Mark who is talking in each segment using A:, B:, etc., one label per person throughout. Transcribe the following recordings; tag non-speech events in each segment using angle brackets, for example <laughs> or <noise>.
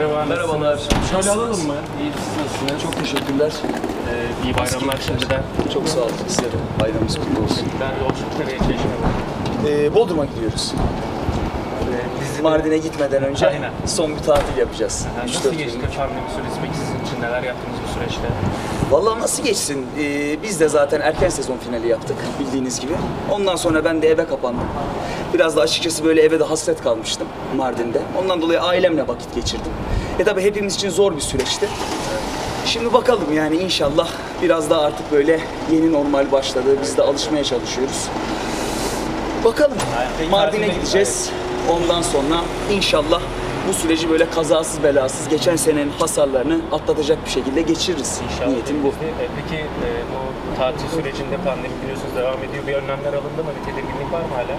A: Merhaba,
B: Merhabalar.
A: Şöyle alalım mı? İyi, siz nasılsınız?
B: Çok teşekkürler.
A: Ee, iyi bayramlar şimdiden.
B: Çok sağ olun. Size de bayramınız kutlu olsun.
A: Ben yolculuk nereye çeşme
B: Ee, Bodrum'a gidiyoruz.
A: Dizi
B: Mardin'e gitmeden önce
A: Aynen.
B: son bir tatil yapacağız. Üç,
A: Nasıl geçti pandemi süresi peki sizin için? Neler yaptınız bu süreçte?
B: Vallahi nasıl geçsin? Ee, biz de zaten erken sezon finali yaptık bildiğiniz gibi. Ondan sonra ben de eve kapandım. Biraz da açıkçası böyle eve de hasret kalmıştım Mardin'de. Ondan dolayı ailemle vakit geçirdim. E tabi hepimiz için zor bir süreçti. Şimdi bakalım yani inşallah biraz daha artık böyle yeni normal başladı. Biz de alışmaya çalışıyoruz. Bakalım. Mardin'e gideceğiz. Ondan sonra inşallah bu süreci böyle kazasız belasız geçen senenin hasarlarını atlatacak bir şekilde geçiririz.
A: İnşallah.
B: Niyetim bu.
A: E, peki e, bu tatil sürecinde pandemi biliyorsunuz devam ediyor. Bir önlemler alındı mı? Bir tedirginlik var mı hala?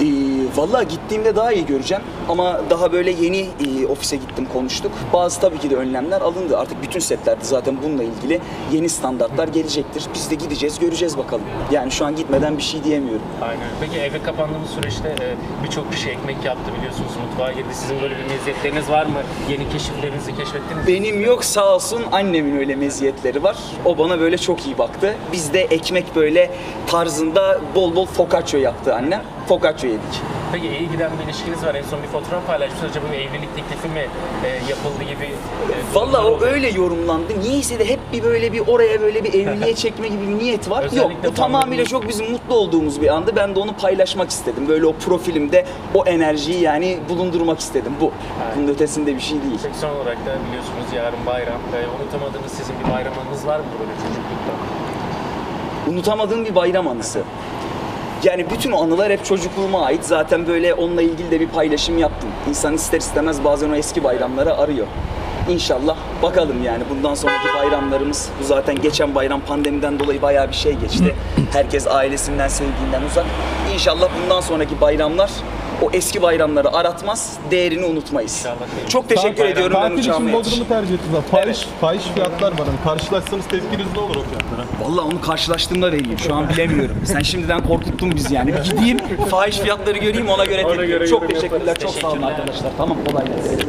B: Ee, Valla gittiğimde daha iyi göreceğim ama daha böyle yeni e, ofise gittim konuştuk. Bazı tabii ki de önlemler alındı. Artık bütün setlerde zaten bununla ilgili yeni standartlar gelecektir. Biz de gideceğiz göreceğiz bakalım. Yani şu an gitmeden bir şey diyemiyorum.
A: Aynen. Peki eve kapandığımız süreçte e, birçok kişi ekmek yaptı biliyorsunuz. Mutfağa girdi. Sizin böyle bir meziyetleriniz var mı? Yeni keşiflerinizi keşfettiniz mi?
B: Benim yok sağ olsun annemin öyle meziyetleri var. O bana böyle çok iyi baktı. Biz de ekmek böyle tarzında bol bol focaccia yaptı annem. Focaccia yedik.
A: Peki iyi giden bir ilişkiniz var. En son bir fotoğraf paylaşmışsınız. Acaba bir evlilik teklifi mi e, yapıldı gibi? E,
B: Vallahi o öyle yorumlandı. Niyeyse de hep bir böyle bir oraya böyle bir evliliğe <laughs> çekme gibi bir niyet var. Yok bu tamamıyla çok bizim mutlu olduğumuz bir andı. Ben de onu paylaşmak istedim. Böyle o profilimde o enerjiyi yani bulundurmak istedim. Bu. Bunun ötesinde bir şey değil.
A: Peki son olarak da biliyorsunuz yarın bayram. E, unutamadığınız sizin bir bayramınız var mı böyle çocuklukta?
B: Unutamadığım bir bayram anısı. Yani bütün anılar hep çocukluğuma ait. Zaten böyle onunla ilgili de bir paylaşım yaptım. İnsan ister istemez bazen o eski bayramları arıyor. İnşallah bakalım yani bundan sonraki bayramlarımız bu zaten geçen bayram pandemiden dolayı bayağı bir şey geçti. Herkes ailesinden sevdiğinden uzak. İnşallah bundan sonraki bayramlar o eski bayramları aratmaz, değerini unutmayız.
A: İnşallah.
B: Çok teşekkür
A: Bayram-
B: ediyorum ben
C: Tatil için
B: uçağıma yetiştim.
C: Bodrum'u tercih ettiniz. Fahiş, fahiş fiyatlar var. Hani karşılaşsanız tepkiniz ne olur o fiyatlara?
B: Vallahi onu karşılaştığımda vereyim. Şu an bilemiyorum. Sen şimdiden korkuttun bizi yani. Bir gideyim, fahiş fiyatları göreyim ona göre tepki.
A: göre
B: Çok
A: yorum
B: teşekkürler, çok sağ olun arkadaşlar. Tamam kolay gelsin.